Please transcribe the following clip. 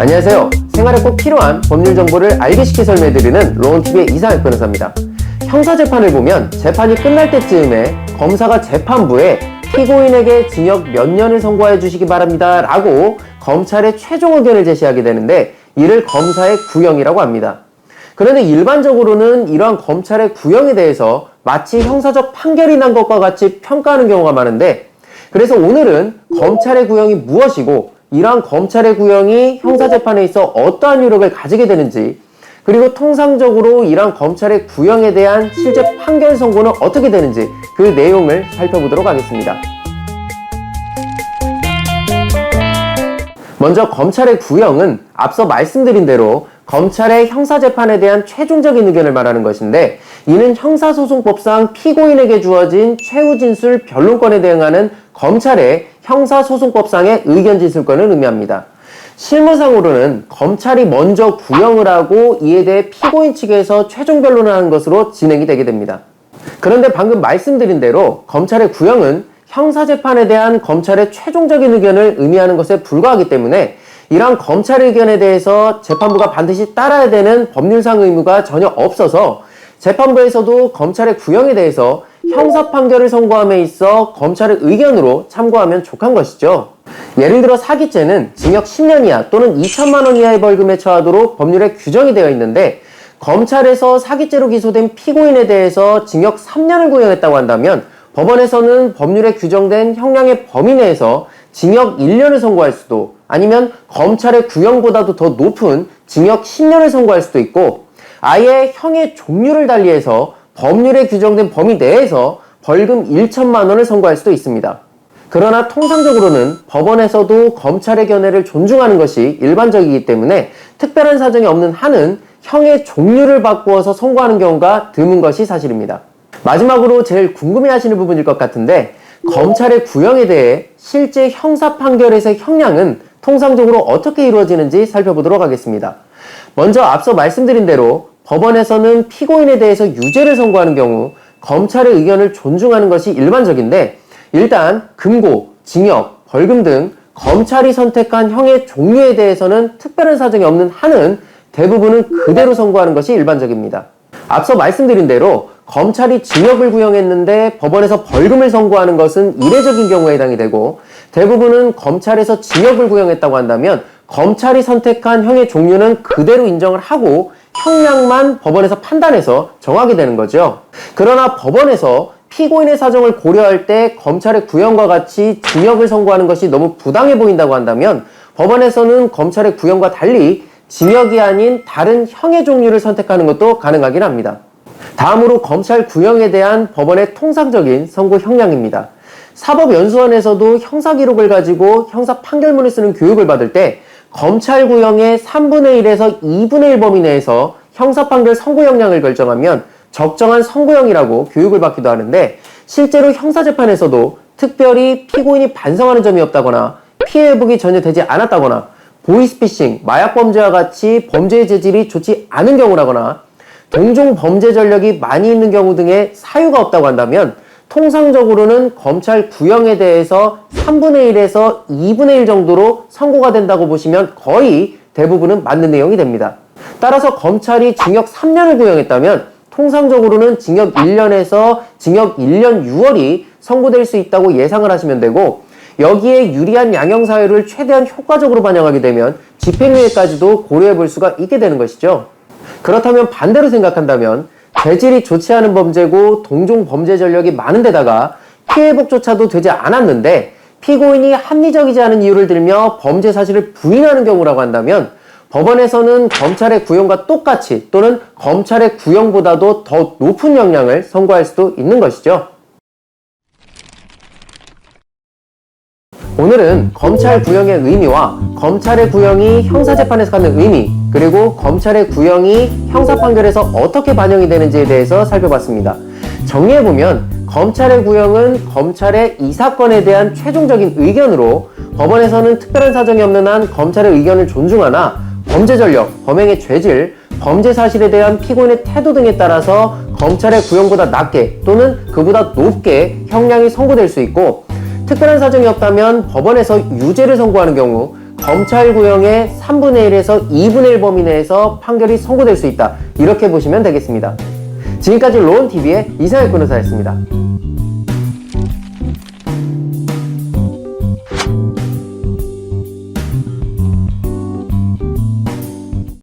안녕하세요. 생활에 꼭 필요한 법률 정보를 알기 쉽게 설명해드리는 로원TV의 이상혁 변호사입니다. 형사재판을 보면 재판이 끝날 때쯤에 검사가 재판부에 피고인에게 징역 몇 년을 선고해 주시기 바랍니다. 라고 검찰의 최종 의견을 제시하게 되는데 이를 검사의 구형이라고 합니다. 그런데 일반적으로는 이러한 검찰의 구형에 대해서 마치 형사적 판결이 난 것과 같이 평가하는 경우가 많은데 그래서 오늘은 검찰의 구형이 무엇이고 이러한 검찰의 구형이 형사재판에 있어 어떠한 유력을 가지게 되는지 그리고 통상적으로 이러한 검찰의 구형에 대한 실제 판결 선고는 어떻게 되는지 그 내용을 살펴보도록 하겠습니다. 먼저 검찰의 구형은 앞서 말씀드린 대로 검찰의 형사재판에 대한 최종적인 의견을 말하는 것인데 이는 형사소송법상 피고인에게 주어진 최후 진술 변론권에 대응하는 검찰의 형사소송법상의 의견 진술권을 의미합니다. 실무상으로는 검찰이 먼저 구형을 하고 이에 대해 피고인 측에서 최종 변론을 하는 것으로 진행이 되게 됩니다. 그런데 방금 말씀드린 대로 검찰의 구형은 형사재판에 대한 검찰의 최종적인 의견을 의미하는 것에 불과하기 때문에 이러한 검찰 의견에 대해서 재판부가 반드시 따라야 되는 법률상 의무가 전혀 없어서 재판부에서도 검찰의 구형에 대해서 형사 판결을 선고함에 있어 검찰의 의견으로 참고하면 족한 것이죠. 예를 들어 사기죄는 징역 10년 이하 또는 2천만 원 이하의 벌금에 처하도록 법률에 규정이 되어 있는데 검찰에서 사기죄로 기소된 피고인에 대해서 징역 3년을 구형했다고 한다면 법원에서는 법률에 규정된 형량의 범위 내에서 징역 1년을 선고할 수도 아니면 검찰의 구형보다도 더 높은 징역 10년을 선고할 수도 있고 아예 형의 종류를 달리해서 법률에 규정된 범위 내에서 벌금 1천만 원을 선고할 수도 있습니다. 그러나 통상적으로는 법원에서도 검찰의 견해를 존중하는 것이 일반적이기 때문에 특별한 사정이 없는 한은 형의 종류를 바꾸어서 선고하는 경우가 드문 것이 사실입니다. 마지막으로 제일 궁금해 하시는 부분일 것 같은데 검찰의 구형에 대해 실제 형사 판결에서의 형량은 통상적으로 어떻게 이루어지는지 살펴보도록 하겠습니다. 먼저 앞서 말씀드린 대로 법원에서는 피고인에 대해서 유죄를 선고하는 경우 검찰의 의견을 존중하는 것이 일반적인데 일단 금고, 징역, 벌금 등 검찰이 선택한 형의 종류에 대해서는 특별한 사정이 없는 한은 대부분은 그대로 선고하는 것이 일반적입니다. 앞서 말씀드린 대로 검찰이 징역을 구형했는데 법원에서 벌금을 선고하는 것은 이례적인 경우에 해당이 되고 대부분은 검찰에서 징역을 구형했다고 한다면 검찰이 선택한 형의 종류는 그대로 인정을 하고 형량만 법원에서 판단해서 정하게 되는 거죠. 그러나 법원에서 피고인의 사정을 고려할 때 검찰의 구형과 같이 징역을 선고하는 것이 너무 부당해 보인다고 한다면 법원에서는 검찰의 구형과 달리 징역이 아닌 다른 형의 종류를 선택하는 것도 가능하긴 합니다. 다음으로 검찰 구형에 대한 법원의 통상적인 선고 형량입니다. 사법연수원에서도 형사 기록을 가지고 형사 판결문을 쓰는 교육을 받을 때 검찰 구형의 3분의 1에서 2분의 1 범위 내에서 형사 판결 선고 형량을 결정하면 적정한 선고형이라고 교육을 받기도 하는데 실제로 형사재판에서도 특별히 피고인이 반성하는 점이 없다거나 피해 회복이 전혀 되지 않았다거나 보이스피싱, 마약범죄와 같이 범죄의 재질이 좋지 않은 경우라거나 동종 범죄 전력이 많이 있는 경우 등의 사유가 없다고 한다면 통상적으로는 검찰 구형에 대해서 3분의 1에서 2분의 1 정도로 선고가 된다고 보시면 거의 대부분은 맞는 내용이 됩니다. 따라서 검찰이 징역 3년을 구형했다면 통상적으로는 징역 1년에서 징역 1년 6월이 선고될 수 있다고 예상을 하시면 되고 여기에 유리한 양형 사유를 최대한 효과적으로 반영하게 되면 집행유예까지도 고려해 볼 수가 있게 되는 것이죠. 그렇다면 반대로 생각한다면 재질이 좋지 않은 범죄고 동종 범죄 전력이 많은 데다가 피해 회복조차도 되지 않았는데 피고인이 합리적이지 않은 이유를 들며 범죄 사실을 부인하는 경우라고 한다면 법원에서는 검찰의 구형과 똑같이 또는 검찰의 구형보다도 더 높은 형량을 선고할 수도 있는 것이죠. 오늘은 검찰 구형의 의미와 검찰의 구형이 형사재판에서 갖는 의미, 그리고 검찰의 구형이 형사 판결에서 어떻게 반영이 되는지에 대해서 살펴봤습니다. 정리해보면 검찰의 구형은 검찰의 이 사건에 대한 최종적인 의견으로 법원에서는 특별한 사정이 없는 한 검찰의 의견을 존중하나 범죄 전력, 범행의 죄질, 범죄 사실에 대한 피고인의 태도 등에 따라서 검찰의 구형보다 낮게 또는 그보다 높게 형량이 선고될 수 있고 특별한 사정이 없다면 법원에서 유죄를 선고하는 경우 검찰 구형의 3분의 1에서 2분의 1 범위 내에서 판결이 선고될 수 있다. 이렇게 보시면 되겠습니다. 지금까지 로원TV의 이상혁 변호사였습니다.